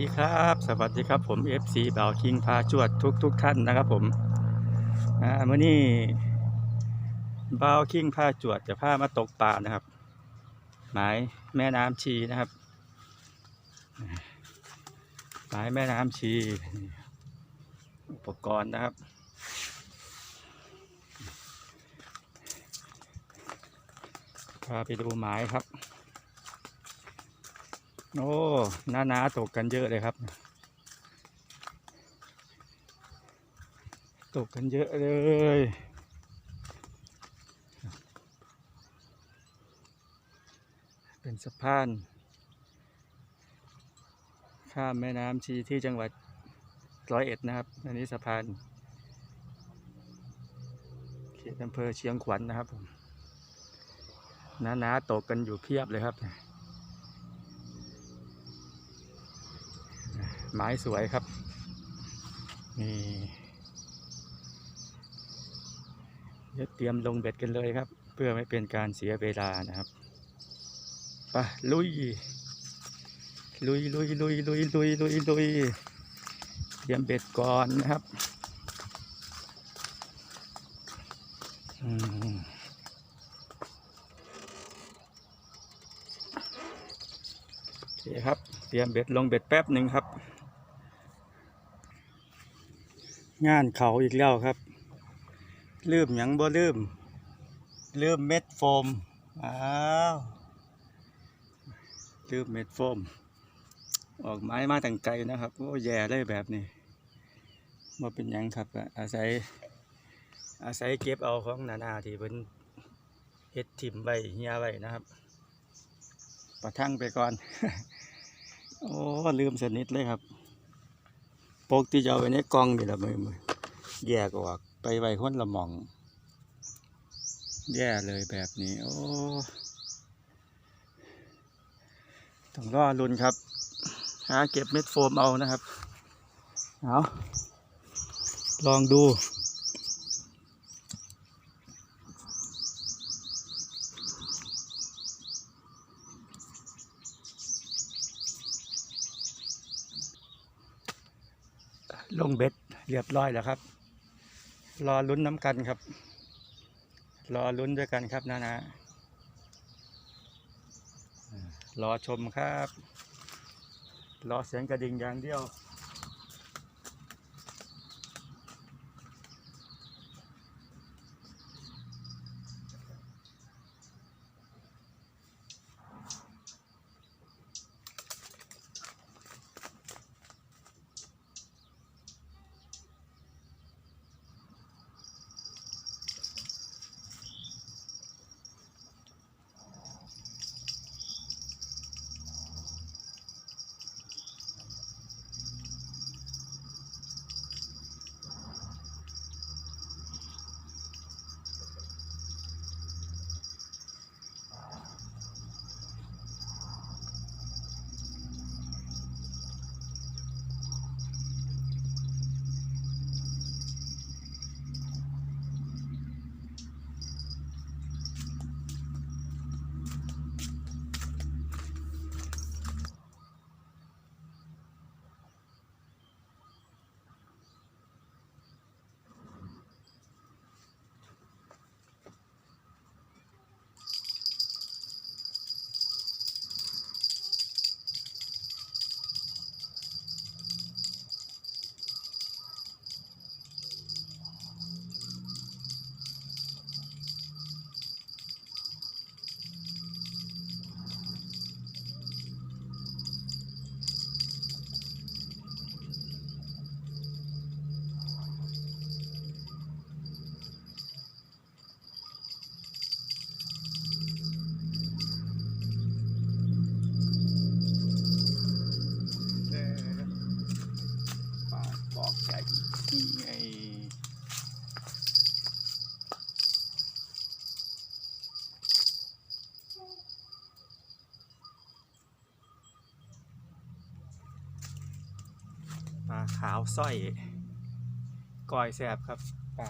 ดีครับ สวัสดีครับผม FC บ่าคิงพาจวดทุกทุกท่านนะครับผมอ่ามื่อนี้เบาคิงพาจวดจะพามาตกปลานะครับ หมายแม่น้ำชีนะครับ หมายแม่น้ำชี อุปกรณ์นะครับ พาไปดูหมายครับ โอ้หน้าหนาตกกันเยอะเลยครับ ตกกันเยอะเลยเป็นสะพาน ข้ามแม่น้ำชีที่จังหวัดร้อยเอ็ดนะครับ อันนี้สะพานเขตอำเภอเชียงขวัญนะครับผมหน้าหนาตกกันอยู่เพียบเลยครับ ไม้สวยครับนี่เดี๋ยวเตรียมลงเบ็ดกันเลยครับ เพื่อไม่เป็นการเสียเวลานะครับไปลุย ลุยลุยลุยลุยลุยลุยลุยเตรียมเบ็ดก่อนนะครับอืมโอเคครับ เตรียมเบ็ดลงเบ็ดแป๊บหนึ่งครับ งานเขาอีกแล้วครับลืมหยังบ่ลืมลืมเม็ดโฟมอ้าวลืมเม็ดโฟม ออกไม้มาตั้งไกลนะครับโอ้แย่เลยแบบนี้บ่เป็นหยังครับอาศัย อาศัยเก็บเอาของนานาที่เพิ่นเฮ็ดถิ่มไว้เฮียไว้นะครับ ประทังไปก่อน โอ้ลืมสนิทเลยครับ กที่จะเอาไว้ในกล่องนี่แหละมือมือแยกออกไปไว้คนละหมอง แย่เลยแบบนี้ โอ้ต้องรอรุนครับ หาเก็บเม็ดโฟมเอานะครับ เอาลองดู ล งเบ็ดเรียบร้อยแล้วครับ รอลุ้นน้ำกันครับ รอลุ้นด้วยกันครับนะนะรอชมครับ รอเสียงกระดิ่งอย่างเดียว สร้อยก้อยแสบครับปลา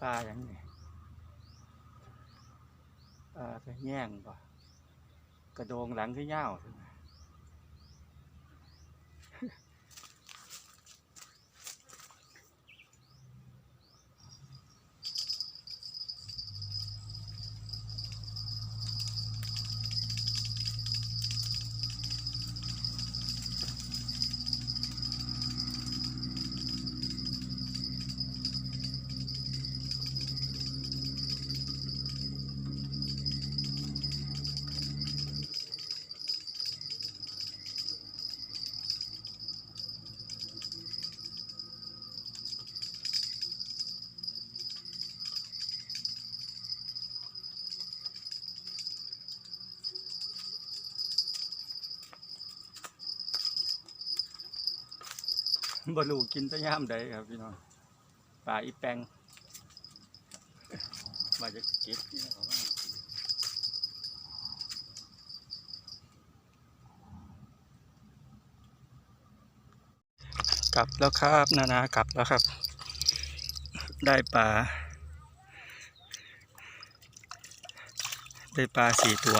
ปลาอย่างนี้ปลาจะแย่งป่ะกระโดงหลังก็ยาว บรูกินแตะย่ามใดครับพี่น้องปลาอีแปงมาจะเก็บนี่เขาว่ากลับแล้วครับนานากลับแล้วครับ ได้ปลาได้ปลาสี่ตัว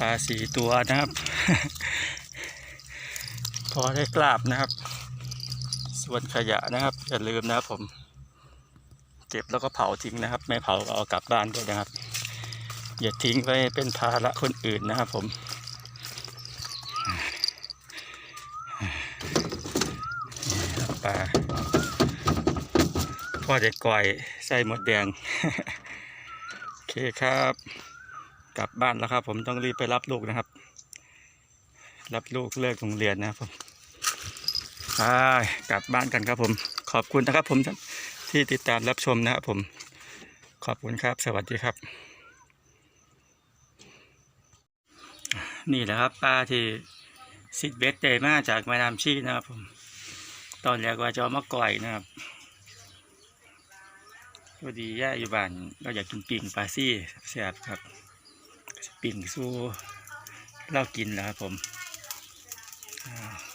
ปลาสี่ตัวนะครับ พอได้กราบนะครับ ส่วนขยะนะครับอย่าลืมนะครับผมเก็บแล้วก็เผาทิ้งนะครับ ไม่เผาก็เอากลับบ้านด้วยนะครับ อย่าทิ้งไว้เป็นภาระคนอื่นนะครับผมปลาพ่อเด็กก่อยใส่หมดแดง โอเคครับ กลับบ้านแล้วครับ ผมต้องรีบไปรับลูกนะครับ รับลูกเลิกโรงเรียนนะครับผมไปกลับบ้านกันครับผม ขอบคุณนะครับ ผมที่ติดตามรับชมนะครับผม ขอบคุณครับ สวัสดีครับ นี่แหละครับปลาที่ซิดเบสเดมาจากแม่น้ำชีนะครับผม ตอนแรกว่าจะมาก่อยนะครับพอดีย่าอยู่บ้านเราอยากกินปิ่งปลาซี่แซ่บครับ ปิ่งสู้เล่ากินนะครับผมอ่า